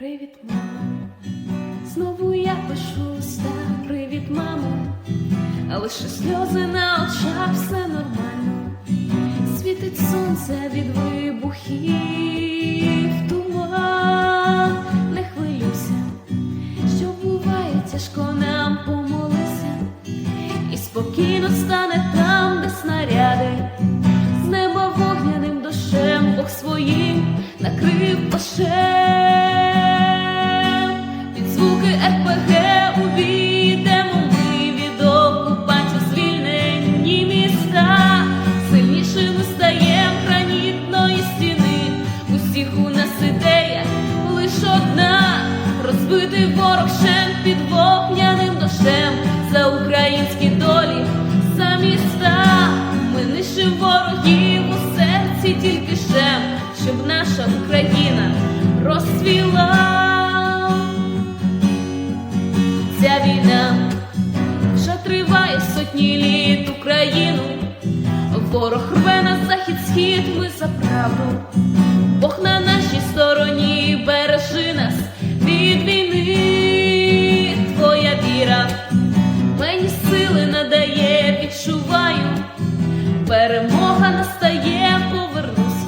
Привіт, мамо. Знову я пишу листа. Привіт, мамо. Лише сльози на очах, все нормально. Світить сонце від вибухів, туман, не хвилюйся, що буває тяжко нам помолися, і спокійно стане там, де снаряди, з неба вогняним дощем Бог своїм накрив пашем. Шен під вогняним дощем за українські долі, за міста. Ми нищим ворогів у серці тільки шем, щоб наша Україна розцвіла. Ця війна вже триває сотні літ Україну. Ворог рве на захід схід, ми за правду. Бог на нашій стороні Перемога настає, повернуся.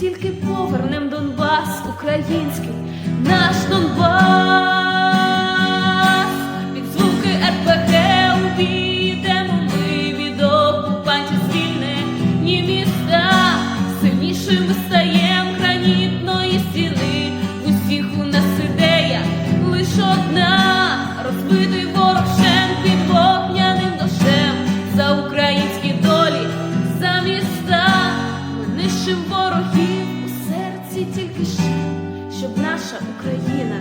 Тільки повернем Донбас український, наш Донбас. Під звуки РПГ увійдемо ми від окупантів звільнені міста. Сильнішими стаєм гранітної стіни. Усіх у нас ідея лиш одна. Розбитий ворогів у серці тільки ще, щоб наша Україна